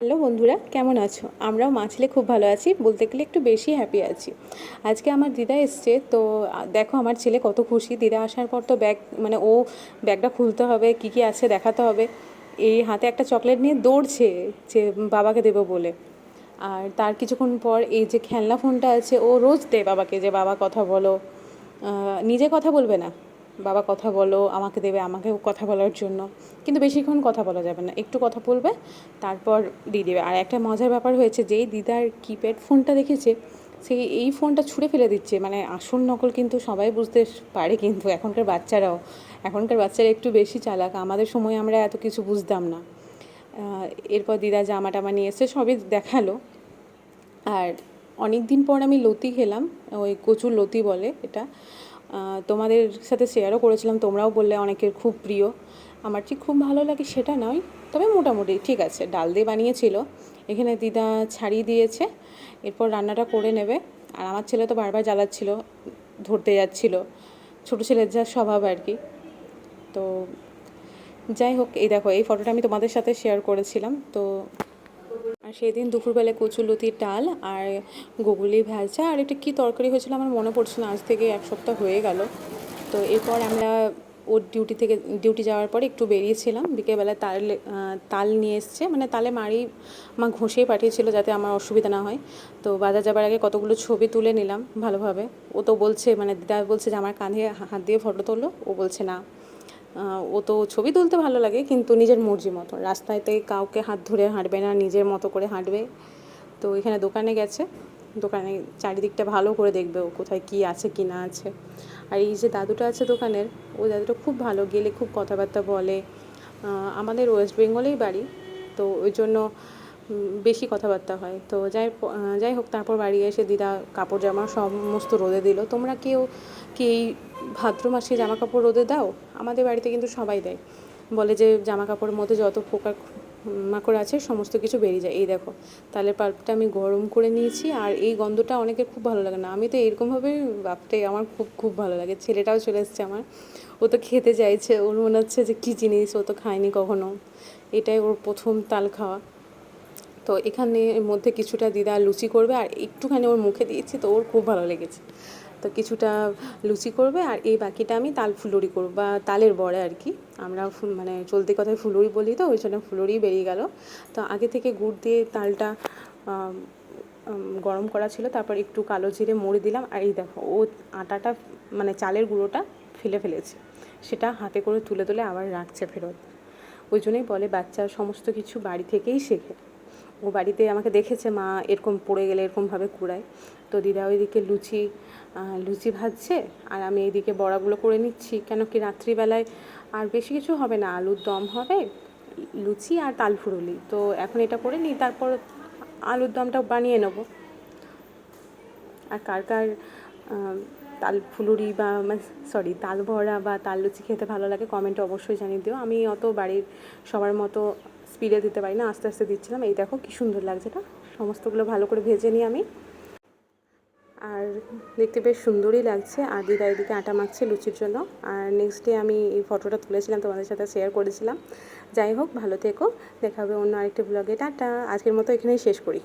Hello বন্ধুরা, কেমন আছো? আমরাও মাছলে খুব ভালো আছি, বলতে গেলে একটু বেশি হ্যাপি আছি। আজকে আমার দিদা এসছে, তো দেখো আমার ছেলে কত খুশি, দিদা আসার পর তো ব্যাগ মানে ও ব্যাগটা খুলতে হবে, কি কি আছে দেখাতে হবে। এই হাতে একটা চকলেট নিয়ে দৌড়ছে যে বাবাকে দেবো বলে। আর তার কিছুক্ষণ পর এই যে খেলনা ফোনটা আছে, ও রোজ দেয় বাবাকে যে, বাবা, কথা বলো। নিজে কথা বলবে না। বাবা কথা বলো, আমাকে দেবে আমাকেও কথা বলার জন্য। কিন্তু বেশিক্ষণ কথা বলা যাবে না, একটু কথা বলবে, তারপর দিয়ে দেবে। আর একটা মজার ব্যাপার হয়েছে, যেই দিদার কিপ্যাড ফোনটা দেখেছে সেই এই ফোনটা ছুঁড়ে ফেলে দিচ্ছে। মানে আসল নকল কিন্তু সবাই বুঝতে পারে কিন্তু এখনকার বাচ্চারাও। এখনকার বাচ্চারা একটু বেশি চালাক, আমাদের সময় আমরা এত কিছু বুঝতাম না। এরপর দিদা জামা টামা নিয়ে এসে সবই দেখাল। আর অনেক দিন পর আমি লতি খেলাম, ওই কচুর লতি বলে এটা। তোমাদের সাথে শেয়ারও করেছিলাম, তোমরাও বললে অনেকের খুব প্রিয়। আমার ঠিক খুব ভালো লাগে সেটা নয়, তবে মোটামুটি ঠিক আছে, ডাল দিয়ে বানিয়েছিল। এখানে দিদা ছাড়িয়ে দিয়েছে, এরপর রান্নাটা করে নেবে। আর আমার ছেলে তো বারবার জ্বালাচ্ছিল, ধরতে যাচ্ছিল, ছোটো ছেলের যা স্বভাব আর কি। তো যাই হোক, এই দেখো, এই ফটোটা আমি তোমাদের সাথে শেয়ার করেছিলাম। তো আর সেদিন দুপুরবেলায় কচুলতির ডাল আর গুগলি ভাজা। আর একটা কী তরকারি হয়েছিল আমার মনে পড়ছে না, আজ থেকে এক সপ্তাহ হয়ে গেল। তো এরপর আমরা ওর ডিউটি থেকে ডিউটি যাওয়ার পরে একটু বেরিয়েছিলাম। বিকেলবেলায় তাল তাল নিয়ে এসছে। মানে তালে মারি মা ঘষেই পাঠিয়েছিল যাতে আমার অসুবিধা না হয়। তো বাজার যাবার আগে কতগুলো ছবি তুলে নিলাম ভালোভাবে। ও তো বলছে মানে দিদা বলছে যে আমার কাঁধে হাত দিয়ে ফটো তোলো। ও বলছে না। ও তো ছবি তুলতে ভালো লাগে, কিন্তু নিজের মর্জি মতো। রাস্তায়তে কাউকে হাত ধরে হাঁটবে না, নিজের মতো করে হাঁটবে। তো এখানে দোকানে গেছে, দোকানে চারিদিকটা ভালো করে দেখবে ও কোথায় কি আছে, কি না আছে। আর এই যে দাদুটা আছে দোকানের, ও দাদুটা খুব ভালো, গেলে খুব কথাবার্তা বলে। আমাদের ওয়েস্ট বেঙ্গলেই বাড়ি, তো ওই জন্য বেশি কথাবার্তা হয়। তো যাই যাই হোক, তারপর বাড়ি এসে দিদা কাপড় জামা সমস্ত রোদে দিল। তোমরা কেউ কি এই ভাদ্র মাসে জামা কাপড় রোদে দাও? আমাদের বাড়িতে কিন্তু সবাই দেয়। বলে যে জামা কাপড়ের মধ্যে যত পোকা মাকড় আছে, সমস্ত কিছু বেরিয়ে যায়। এই দেখো তালের পাল্পটা আমি গরম করে নিয়েছি আর এই গন্ধটা অনেকের খুব ভালো লাগে না। আমি তো এরকমভাবে বাপটাই আমার খুব খুব ভালো লাগে। ছেলেটাও চলে এসছে আমার। ও তো খেতে চাইছে। ওর মনে হচ্ছে যে কী জিনিস ও তো খায়নি কখনো। এটাই ওর প্রথম তাল খাওয়া। তো এখানে মধ্যে কিছুটা দিদা লুচি করবে আর একটুখানি ওর মুখে দিয়েছি তো ওর খুব ভালো লেগেছে। তো কিছুটা লুচি করবে আর এই বাকিটা আমি তাল ফুলুরি করব বা তালের বড়া আর কি। আমরা ফুল মানে চলতি কথায় ফুলুরি বলি তো, ওই জন্য ফুলুরি বেরিয়ে গেল। তো আগে থেকে গুড় দিয়ে তালটা গরম করা ছিল, তারপর একটু কালো জিরে মুড়ি দিলাম আর এই দেখো ও আটাটা মানে চালের গুঁড়োটা ফেলে ফেলেছে। সেটা হাতে করে তুলে তুলে আবার রাখছে ফেরত। ওই জন্যই বলে বাচ্চা সমস্ত কিছু বাড়ি থেকেই শেখে। ও বাড়িতে আমাকে দেখেছে, মা এরকম পড়ে গেলে এরকমভাবে কুড়ায়। তো দিদা ওইদিকে লুচি লুচি ভাজছে আর আমি এইদিকে বড়াগুলো করে নিচ্ছি। কেন কি রাত্রিবেলায় আর বেশি কিছু হবে না, আলুর দম হবে, লুচি আর তাল ফুরুলি তো এখন এটা করে নিই, তারপর আলুর দমটা বানিয়ে নেব। আর কার কার তাল ফুলুরি বা সরি তাল ভরা বা তাল লুচি খেতে ভালো লাগে কমেন্টে অবশ্যই জানিয়ে দিও। আমি অত বাড়ির সবার মতো স্পিডে দিতে পারি না, আস্তে আস্তে দিচ্ছিলাম। এই দেখো কি সুন্দর লাগছে এটা। সমস্তগুলো ভালো করে ভেজে নিই আমি। আর দেখতে বেশ সুন্দরই লাগছে। আর দিদা এদিকে আটা মাখছে লুচির জন্য। আর নেক্সট ডে আমি এই ফটোটা তুলেছিলাম, তোমাদের সাথে শেয়ার করেছিলাম। যাই হোক, ভালো থেকো। দেখা হবে অন্য আরেকটি ব্লগে টাটা! আজকের মতো এখানেই শেষ করি।